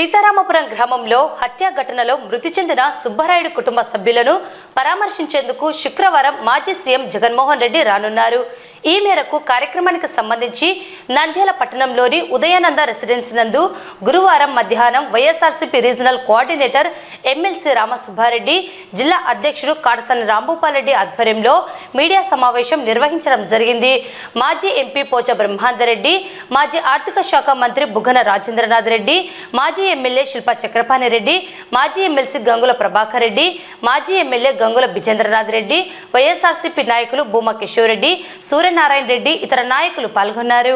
సీతారామపురం గ్రామంలో హత్యా ఘటనలో మృతి చెందిన సుబ్బారాయుడు కుటుంబ సభ్యులను పరామర్శించేందుకు శుక్రవారం మాజీ సీఎం జగన్మోహన్ రెడ్డి రానున్నారు. ఈ మేరకు కార్యక్రమానికి సంబంధించి నంద్యాల పట్టణంలోని ఉదయానంద రెసిడెన్స్ నందు గురువారం మధ్యాహ్నం YSRCP regional coordinator MLC Ramasubbareddy జిల్లా అధ్యక్షుడు కాడసని రాంభూపాలరెడ్డి ఆధ్వర్యంలో మీడియా సమావేశం నిర్వహించడం జరిగింది. మాజీ ఎంపీ పోచ బ్రహ్మాందరెడ్డి మాజీ ఆర్థిక శాఖ మంత్రి బుగ్గన రాజేంద్రనాథ్ రెడ్డి మాజీ ఎమ్మెల్యే శిల్పా చక్రపాణి రెడ్డి మాజీ ఎమ్మెల్సీ గంగుల ప్రభాకర్ రెడ్డి మాజీ ఎమ్మెల్యే గంగుల బిజేంద్రనాథ్ రెడ్డి వైఎస్ఆర్సీపీ నాయకులు భూమా కిషోర్ రెడ్డి సూర్యనారాయణ రెడ్డి ఇతర నాయకులు పాల్గొన్నారు.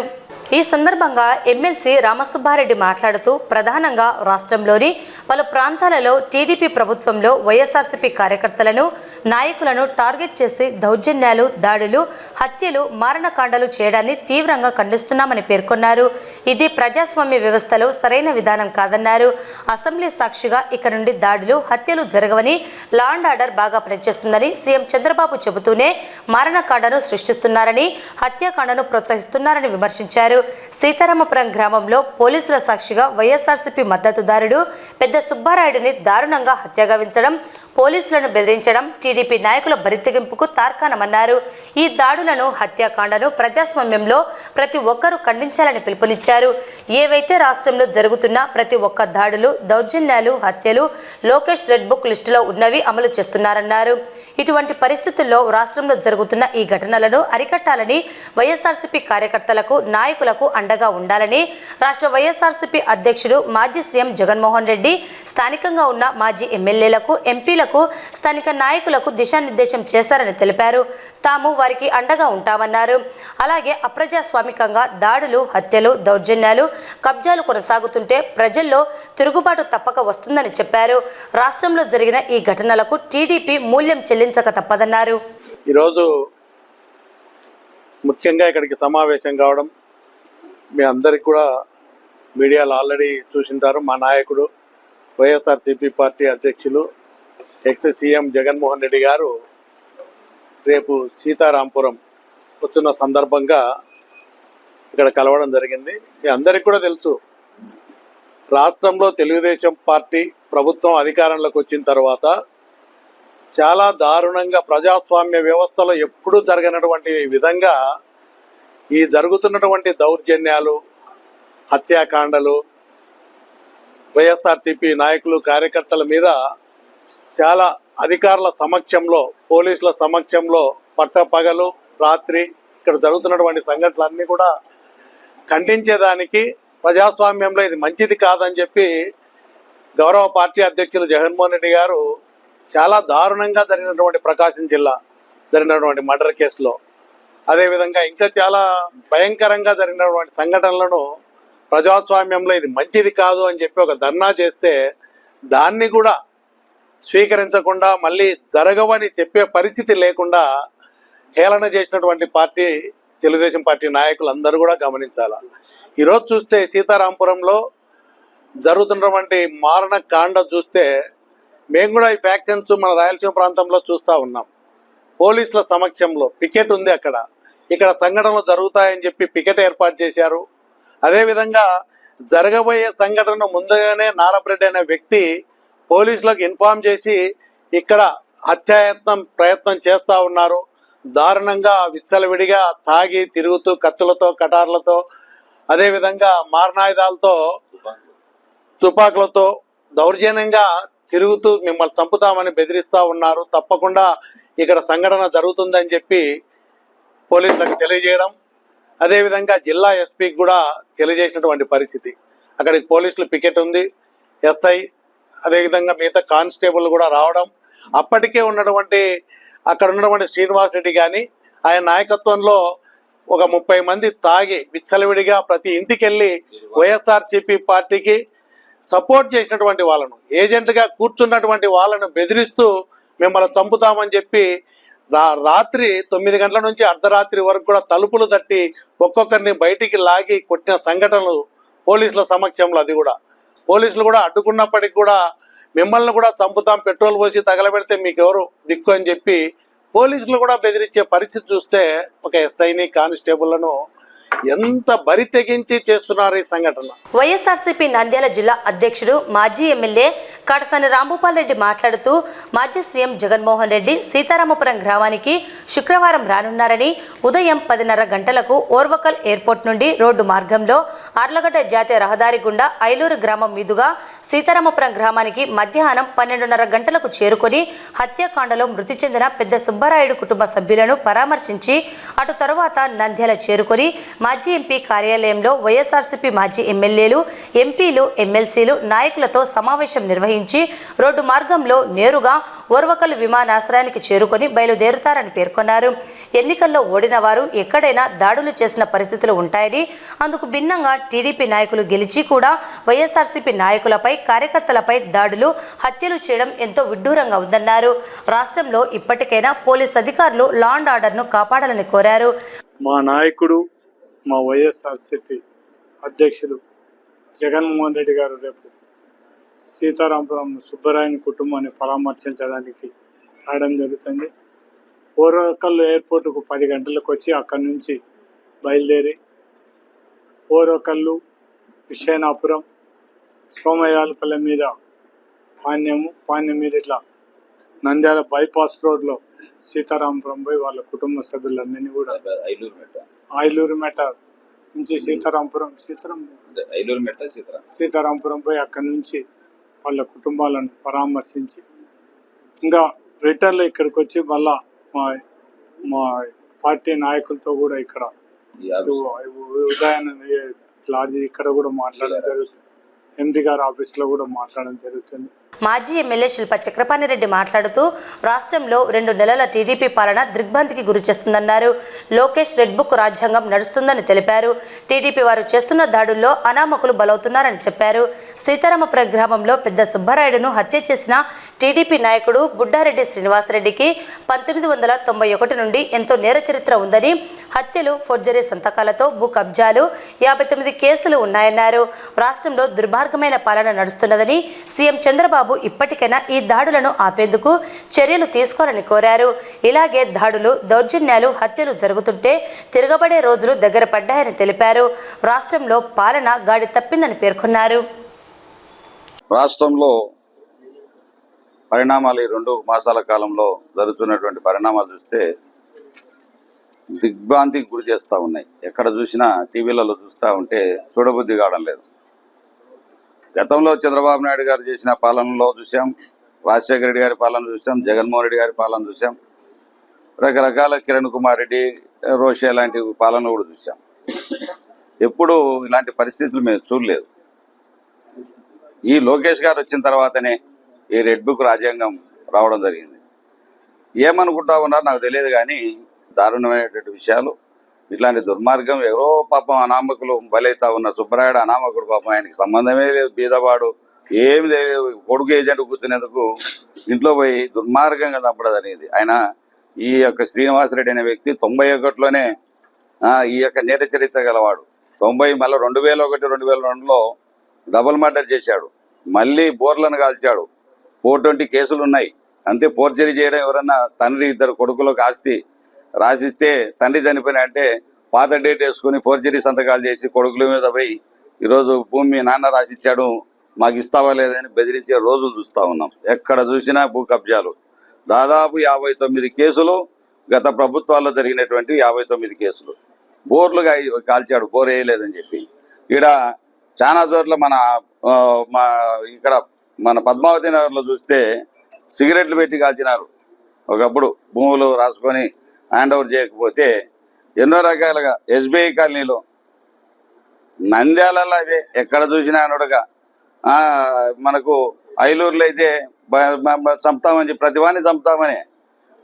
ఈ సందర్భంగా ఎమ్మెల్సీ రామసుబ్బారెడ్డి మాట్లాడుతూ ప్రధానంగా రాష్ట్రంలోని పలు ప్రాంతాలలో టీడీపీ ప్రభుత్వంలో వైఎస్ఆర్సీపీ కార్యకర్తలను నాయకులను టార్గెట్ చేసి దౌర్జన్యాలు దాడులు హత్యలు మారణకాండలు చేయడాన్ని తీవ్రంగా ఖండిస్తున్నామని పేర్కొన్నారు. ఇది ప్రజాస్వామ్య వ్యవస్థలో సరైన విధానం కాదన్నారు. అసెంబ్లీ సాక్షిగా ఇక నుండి దాడులు హత్యలు జరగవని లా అండ్ ఆర్డర్ బాగా పనిచేస్తుందని సీఎం చంద్రబాబు చెబుతూనే మారణకాండను సృష్టిస్తున్నారని హత్యాకాండను ప్రోత్సహిస్తున్నారని విమర్శించారు. సీతారామపురం గ్రామంలో పోలీసుల సాక్షిగా వైఎస్ఆర్సీపీ మద్దతుదారుడు పెద్ద సుబ్బారాయుడిని దారుణంగా హత్యగావించడం పోలీసులను బెదిరించడం టీడీపీ నాయకుల బరితెగింపుకు తార్కాణమన్నారు. ఈ దాడులను హత్యాకాండను ప్రజాస్వామ్యంలో ప్రతి ఒక్కరూ ఖండించాలని పిలుపునిచ్చారు. ఏవైతే రాష్ట్రంలో జరుగుతున్న ప్రతి ఒక్క దాడులు దౌర్జన్యాలు హత్యలు లోకేష్ రెడ్ బుక్ లిస్టులో ఉన్నవి అమలు చేస్తున్నారన్నారు. ఇటువంటి పరిస్థితుల్లో రాష్ట్రంలో జరుగుతున్న ఈ ఘటనలను అరికట్టాలని వైఎస్ఆర్సీపీ కార్యకర్తలకు నాయకులకు అండగా ఉండాలని రాష్ట్ర వైఎస్ఆర్సీపీ అధ్యక్షుడు మాజీ సీఎం జగన్మోహన్ రెడ్డి స్థానికంగా ఉన్న మాజీ ఎమ్మెల్యేలకు ఎంపీలకు స్థానిక నాయకులకు దిశానిర్దేశం చేశారని తెలిపారు. తాము వారికి అండగా ఉంటామన్నారు. అలాగే అప్రజాస్వామికంగా దాడులు హత్యలు దౌర్జన్యాలు కబ్జాలు కొనసాగుతుంటే ప్రజల్లో తిరుగుబాటు తప్పక వస్తుందని చెప్పారు. రాష్ట్రంలో జరిగిన ఈ ఘటనలకు టీడీపీ మూల్యం చెల్లించక తప్పదన్నారు. ఈరోజు ముఖ్యంగా ఇక్కడికి సమావేశం కావడం మీ అందరికి కూడా మీడియాలో ఆల్రెడీ చూసింటారు. మా నాయకుడు వైఎస్ఆర్సీపీ పార్టీ అధ్యక్షులు ఎక్స్ సీఎం జగన్మోహన్ రెడ్డి గారు రేపు సీతారాంపురం వస్తున్న సందర్భంగా ఇక్కడ కలవడం జరిగింది. మీ అందరికి కూడా తెలుసు. రాష్ట్రంలో తెలుగుదేశం పార్టీ ప్రభుత్వం అధికారంలోకి వచ్చిన తర్వాత చాలా దారుణంగా ప్రజాస్వామ్య వ్యవస్థలో ఎప్పుడూ జరగనటువంటి విధంగా ఈ జరుగుతున్నటువంటి దౌర్జన్యాలు హత్యాకాండలు వైఎస్ఆర్టీపీ నాయకులు కార్యకర్తల మీద చాలా అధికారుల సమక్షంలో పోలీసుల సమక్షంలో పట్టపగలు రాత్రి ఇక్కడ జరుగుతున్నటువంటి సంఘటనలన్నీ కూడా ఖండించేదానికి ప్రజాస్వామ్యంలో ఇది మంచిది కాదని చెప్పి గౌరవ పార్టీ అధ్యక్షులు జగన్మోహన్ రెడ్డి గారు చాలా దారుణంగా జరిగినటువంటి ప్రకాశం జిల్లా జరిగినటువంటి మర్డర్ కేసులో. అదేవిధంగా ఇంకా చాలా భయంకరంగా జరిగినటువంటి సంఘటనలను ప్రజాస్వామ్యంలో ఇది మంచిది కాదు అని చెప్పి ఒక ధర్నా చేస్తే దాన్ని కూడా స్వీకరించకుండా మళ్ళీ జరగవని చెప్పే పరిస్థితి లేకుండా హేళన చేసినటువంటి పార్టీ తెలుగుదేశం పార్టీ నాయకులు అందరూ కూడా గమనించాలి? ఈరోజు చూస్తే సీతారాంపురంలో జరుగుతున్నటువంటి మారణ కాండ చూస్తే మేము కూడా ఈ ఫ్యాక్షన్స్ మన రాయలసీమ ప్రాంతంలో చూస్తూ ఉన్నాం. పోలీసుల సమక్షంలో పికెట్ ఉంది అక్కడ. ఇక్కడ సంఘటనలు జరుగుతాయని చెప్పి పికెట్ ఏర్పాటు చేశారు. అదేవిధంగా జరగబోయే సంఘటన ముందుగానే నారబ్రెడ్డి అనే వ్యక్తి పోలీసులకు ఇన్ఫార్మ్ చేసి ఇక్కడ హత్యాయత్నం ప్రయత్నం చేస్తూ ఉన్నారు. దారుణంగా విచ్చలవిడిగా తాగి తిరుగుతూ కత్తులతో కటార్లతో అదేవిధంగా మారణాయుధాలతో తుపాకులతో దౌర్జన్యంగా తిరుగుతూ మిమ్మల్ని చంపుతామని బెదిరిస్తూ ఉన్నారు. తప్పకుండా ఇక్కడ సంఘటన జరుగుతుందని చెప్పి పోలీసులకు తెలియజేయడం అదేవిధంగా జిల్లా ఎస్పీకి కూడా తెలియజేసినటువంటి పరిస్థితి. అక్కడికి పోలీసులు పికెట్ ఉంది. ఎస్ఐ అదేవిధంగా మిగతా కానిస్టేబుల్ కూడా రావడం అప్పటికే ఉన్నటువంటి అక్కడ ఉన్నటువంటి శ్రీనివాస్ రెడ్డి కానీ ఆయన నాయకత్వంలో ఒక ముప్పై మంది తాగి విచ్చలవిడిగా ప్రతి ఇంటికి వెళ్ళి వైఎస్ఆర్సీపీ పార్టీకి సపోర్ట్ చేసినటువంటి వాళ్ళను ఏజెంట్గా కూర్చున్నటువంటి వాళ్ళను బెదిరిస్తూ మిమ్మల్ని చంపుతామని చెప్పి రా రాత్రి తొమ్మిది గంటల నుంచి అర్ధరాత్రి వరకు కూడా తలుపులు తట్టి ఒక్కొక్కరిని బయటికి లాగి కొట్టిన సంఘటనలు పోలీసుల సమక్షంలో అది కూడా. పోలీసులు కూడా అడ్డుకున్నప్పటికి కూడా మిమ్మల్ని కూడా చంపుతాం పెట్రోల్ పోసి తగలబెడితే మీకు ఎవరు దిక్కు అని చెప్పి పోలీసులు కూడా బెదిరించే పరిస్థితి చూస్తే ఒక ఎస్ఐని కానిస్టేబుల్లను ఎంత బరి తెగించి చేస్తున్నారు ఈ సంఘటన? వైఎస్ఆర్సీపీ నంద్యాల జిల్లా అధ్యక్షుడు మాజీ ఎమ్మెల్యే కాటసాని రాంభూపాల్ రెడ్డి మాట్లాడుతూ మాజీ సీఎం జగన్మోహన్ రెడ్డి సీతారామపురం గ్రామానికి శుక్రవారం రానున్నారని ఉదయం పదిన్నర గంటలకు ఓర్వకల్ ఎయిర్పోర్ట్ నుండి రోడ్డు మార్గంలో ఆర్లగడ్డ జాతీయ రహదారి గుండా ఐలూరు గ్రామం మీదుగా సీతారామపురం గ్రామానికి మధ్యాహ్నం పన్నెండున్నర గంటలకు చేరుకొని హత్యాకాండలో మృతి చెందిన పెద్ద సుబ్బరాయుడు కుటుంబ సభ్యులను పరామర్శించి అటు తరువాత నంద్యాల చేరుకొని మాజీ ఎంపీ కార్యాలయంలో వైఎస్ఆర్సీపీ మాజీ ఎమ్మెల్యేలు ఎంపీలు ఎమ్మెల్సీలు నాయకులతో సమావేశం నిర్వహించి రోడ్డు మార్గంలో నేరుగా ఓర్వకల్ విమానాశ్రయానికి చేరుకొని బయలుదేరుతారని పేర్కొన్నారు. ఎన్నికల్లో ఓడిన వారు ఎక్కడైనా దాడులు చేసిన పరిస్థితులు ఉంటాయని అందుకు భిన్నంగా టీడీపీ నాయకులు గెలిచి కూడా వైఎస్ఆర్సీపీ నాయకులపై కార్యకర్తలపై దాడులు హత్యలు చేయడం ఎంతో విడ్డూరంగా ఉందన్నారు. రాష్ట్రంలో ఇప్పటికైనా పోలీస్ అధికారులు లా అండ్ ఆర్డర్ను కాపాడాలని కోరారు. మా నాయకుడు మా వైఎస్ఆర్సిపి అధ్యక్షులు జగన్మోహన్ రెడ్డి గారు రేపు సీతారామపురం సుబ్బరాయని కుటుంబాన్ని పరామర్శించడానికి రావడం జరుగుతుంది. ఓరకల్ ఎయిర్పోర్టుకు పది గంటలకు వచ్చి అక్కడి నుంచి బయలుదేరి ఓరకల్లు విషయనాపురం సోమయాలపల్లె మీద పాణ్యము పాణ్యం మీద ఇట్లా నంద్యాల బైపాస్ రోడ్లో సీతారామపురం పోయి వాళ్ళ కుటుంబ సభ్యులందరినీ కూడా ఐలూరు మెట్ట. ఆయిలూరు మెట నుంచి సీతారాంపురం సీతారాం అదే ఐలూరు మెట్ట చిత్ర సీతారాంపురం పోయి అక్కడి నుంచి వాళ్ళ కుటుంబాలను పరామర్శించి ఇంకా రిటర్న్లో ఇక్కడికి వచ్చి మళ్ళా మా మా పార్టీ నాయకులతో కూడా ఇక్కడ ఉదయాన్నే లాడ్జి ఇక్కడ కూడా మాట్లాడడం జరుగుతుంది. ఎంపీ గారి ఆఫీస్లో కూడా మాట్లాడడం జరుగుతుంది. మాజీ ఎమ్మెల్యే శిల్ప చక్రపాణి రెడ్డి మాట్లాడుతూ రాష్ట్రంలో రెండు నెలల టీడీపీ పాలన దిగ్భ్రాంతికి గురి చేస్తుందన్నారు. లోకేష్ రెడ్ బుక్ రాజ్యాంగం నడుస్తుందని తెలిపారు. టీడీపీ వారు చేస్తున్న దాడుల్లో అనామకులు బలవుతున్నారని చెప్పారు. సీతారామపురం గ్రామంలో పెద్ద సుబ్బారాయుడును హత్య చేసిన టీడీపీ నాయకుడు బుడ్డారెడ్డి శ్రీనివాసరెడ్డికి పంతొమ్మిది వందల తొంభై ఒకటి నుండి ఎంతో నేర చరిత్ర ఉందని హత్యలు ఫోర్జరీ సంతకాలతో భూ కబ్జాలు యాభై తొమ్మిది కేసులు ఉన్నాయన్నారు. రాష్ట్రంలో దుర్మార్గమైన పాలన నడుస్తున్నదని సీఎం చంద్రబాబు ఇప్పటికైనా ఈ దాడులను ఆపేందుకు చర్యలు తీసుకోవాలని కోరారు. ఇలాగే దాడులు దౌర్జన్యాలు హత్యలు జరుగుతుంటే తిరగబడే రోజులు దగ్గర పడ్డాయని తెలిపారు. రాష్ట్రంలో పాలన గాడి తప్పిందని పేర్కొన్నారు. రాష్ట్రంలో పరిణామాలు ఈ రెండు మాసాల కాలంలో జరుగుతున్నటువంటి పరిణామాలు చూస్తే దిగ్భ్రాంతికి గురి చేస్తూ ఉన్నాయి. ఎక్కడ చూసినా టీవీలలో చూస్తూ ఉంటే చూడబుద్ధి కావడం లేదు. గతంలో చంద్రబాబు నాయుడు గారు చేసిన పాలనలో చూసాం రాజశేఖర రెడ్డి గారి పాలన చూసాం జగన్మోహన్ రెడ్డి గారి పాలన చూసాం రకరకాల కిరణ్ కుమార్ రెడ్డి రోషే లాంటి పాలన కూడా చూసాం ఎప్పుడు ఇలాంటి పరిస్థితులు మేము చూడలేదు. ఈ లోకేష్ గారు వచ్చిన తర్వాతనే ఈ రెడ్ బుక్ రాజ్యాంగం రావడం జరిగింది. ఏమనుకుంటా ఉన్నారో నాకు తెలియదు కానీ దారుణమైనటువంటి విషయాలు. ఇట్లాంటి దుర్మార్గం ఎవరో పాపం అనామకులు బలైతా ఉన్న సుబ్బరాయుడు అనామకుడు పాపం ఆయనకి సంబంధమే లేదు బీదవాడు ఏమి లేదు కొడుకు ఏజెంట్ కూర్చునేందుకు ఇంట్లో పోయి దుర్మార్గంగా చంపడదు అనేది. ఆయన ఈ యొక్క శ్రీనివాసరెడ్డి అనే వ్యక్తి తొంభై ఒకటిలోనే ఈ యొక్క నేర చరిత్ర గలవాడు. తొంభై మళ్ళీ రెండు వేల ఒకటి రెండు వేల రెండులో డబుల్ మర్డర్ చేశాడు. మళ్ళీ బోర్లను కాల్చాడు. ఫోర్ ట్వంటీ కేసులు ఉన్నాయి అంటే ఫోర్జరీ చేయడం ఎవరన్నా తండ్రి ఇద్దరు కొడుకులకు ఆస్తి రాసిస్తే తండ్రి చనిపోయిన అంటే పాత డేట్ వేసుకుని ఫోర్జరీ సంతకాలు చేసి కొడుకుల మీద పోయి ఈరోజు భూమి నాన్న రాసిచ్చాడు మాకు ఇస్తావా లేదని బెదిరించే రోజులు చూస్తూ ఉన్నాం. ఎక్కడ చూసినా భూ కబ్జాలు. దాదాపు యాభై తొమ్మిది కేసులు గత ప్రభుత్వాల్లో జరిగినటువంటి యాభై తొమ్మిది కేసులు. బోర్లుగా కాల్చాడు బోర్ వేయలేదని చెప్పి. ఇక్కడ చాలా చోట్ల మన మా ఇక్కడ మన పద్మావతి నగర్లో చూస్తే సిగరెట్లు పెట్టి కాల్చినారు. ఒకప్పుడు భూములు రాసుకొని హ్యాండ్ ఓవర్ చేయకపోతే ఎన్నో రకాలుగా ఎస్బీఐ కాలనీలో నంద్యాలలో అవే ఎక్కడ చూసినా అనుడుగా. ఆ, మనకు ఐలూరులో అయితే చంపుతామని చెప్పి ప్రతి వాడిని చంపుతామని.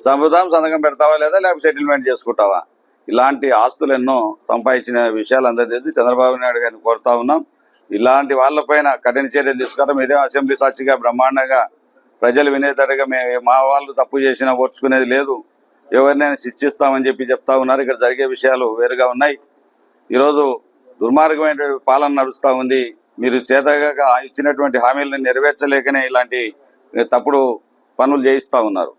చంపుతాం సంతకం పెడతావా లేదా లేకపోతే సెటిల్మెంట్ చేసుకుంటావా? ఇలాంటి ఆస్తులు ఎన్నో సంపాదించిన విషయాలు అందరికీ చంద్రబాబు నాయుడు గారిని కోరుతా ఉన్నాం. ఇలాంటి వాళ్ళపైన కఠిన చర్యలు తీసుకురా మీరే అసెంబ్లీ సాక్షిగా బ్రహ్మాండంగా ప్రజలు వినేటట్టుగా మేము మా వాళ్ళు తప్పు చేసినా ఓర్చుకునేది లేదు. ఎవరినైనా శిక్షిస్తామని చెప్పి చెప్తా ఉన్నారు. ఇక్కడ జరిగే విషయాలు వేరుగా ఉన్నాయి. ఈరోజు దుర్మార్గమైన పాలన నడుస్తూ ఉంది. మీరు చేతగా ఇచ్చినటువంటి హామీలను నెరవేర్చలేకనే ఇలాంటి తప్పుడు పనులు చేయిస్తూ ఉన్నారు.